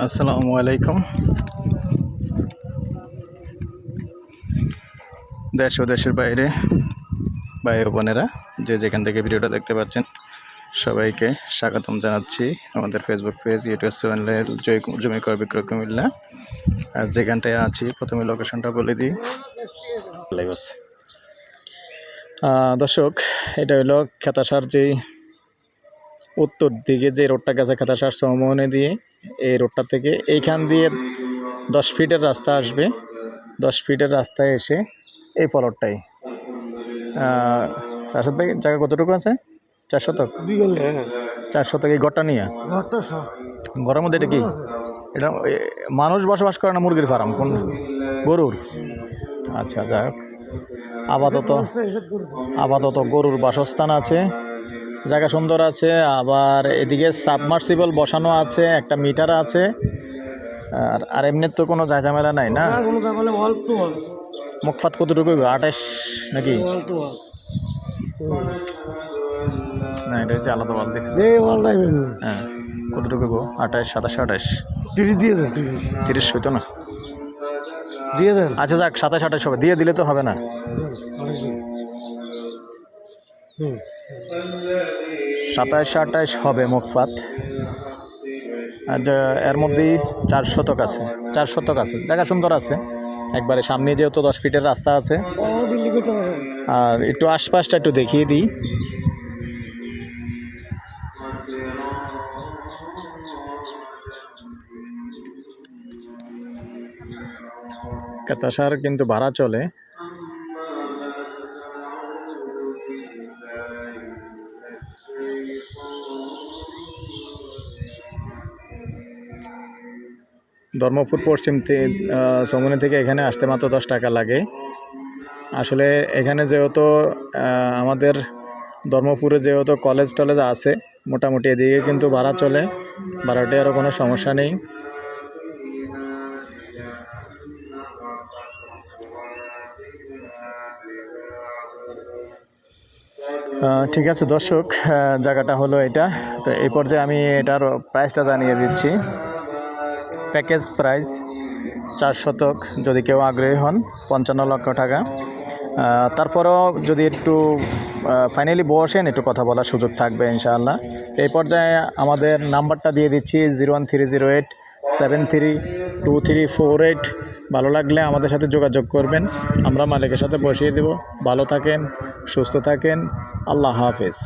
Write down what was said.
আসসালামু আলাইকুম। দেশ ও দেশের বাইরে ভাই ও বোনেরা যে যেখান থেকে ভিডিওটা দেখতে পাচ্ছেন সবাইকে স্বাগতম জানাচ্ছি আমাদের ফেসবুক পেজ ইউটিউব চ্যানেলের জয় জমি কর বিক্রয় কুমিল্লা। আর যেখানটায় আছি প্রথমে লোকেশনটা বলে দিই। দর্শক এটা হলো খেতাসার যেই উত্তর দিকে যে রোডটা গেছে খেতাসার সমমনে দিয়ে এই রোডটা থেকে এইখান দিয়ে দশ ফিটের রাস্তা আসবে। দশ ফিটের রাস্তায় এসে এই পলটটাই। চার শতক জায়গা কতটুকু আছে? চার শতক? হ্যাঁ চার শতক এই গড়টা নিয়ে? ঘরটা ঘরের মধ্যে এটা কি? এটা মানুষ বসবাস করে না মুরগির ফার্ম? কোন গরুর? আচ্ছা যাই হোক। আপাতত আপাতত গরুর বাসস্থান আছে। জায়গা সুন্দর আছে আবার এদিকে সাবমার্সিবল বসানো আছে একটা মিটার আছে আর আর এমনির তো কোনো ঝামেলা নাই না? মুখফাত কতটুকু আঠাশ নাকি? না এটা হচ্ছে আলাদা বল হ্যাঁ কতটুকু গো আঠাশ সাতাশ আঠাশ? তিরিশ দিয়ে দেন তিরিশ। তিরিশ হইতো না? দিয়ে দেন। আচ্ছা যাক সাতাশ আঠাশ হবে দিয়ে দিলে তো হবে না। সাতাশ আঠাশ হবে মুখপাত। এর মধ্যেই চার শতক আছে। চার শতক আছে। জায়গা সুন্দর আছে। একবারে সামনে যেহেতু দশ ফিটের রাস্তা আছে। আর একটু আশপাশটা একটু দেখিয়ে দিই। কাতাসার কিন্তু ভাড়া চলে। ধর্মপুর পশ্চিম সমনি থেকে এখানে আসতে মাত্র দশ টাকা লাগে। আসলে এখানে যেহেতু আমাদের ধর্মপুরে যেহেতু কলেজ টলেজ আছে, মোটামুটি এদিকে কিন্তু ভাড়া চলে ভাড়াটিয়ারও কোনো সমস্যা নেই। ঠিক আছে দর্শক জায়গাটা হলো এটা। তো এই পর্যায়ে আমি এটার প্রাইসটা জানিয়ে দিচ্ছি। প্যাকেজ প্রাইস চার শতক যদি কেউ আগ্রহী হন, পঞ্চান্ন লক্ষ টাকা। তারপরেও যদি একটু ফাইনালি বসেন একটু কথা বলার সুযোগ থাকবে, ইনশাআল্লাহ। এই পর্যায়ে আমাদের নাম্বারটা দিয়ে দিচ্ছি zero one three zero eight, seven three two three four eight. ভালো লাগলে আমাদের সাথে যোগাযোগ করবেন। আমরা মালিকের সাথে বসিয়ে দেব। ভালো থাকেন, সুস্থ থাকেন। আল্লাহ হাফেজ।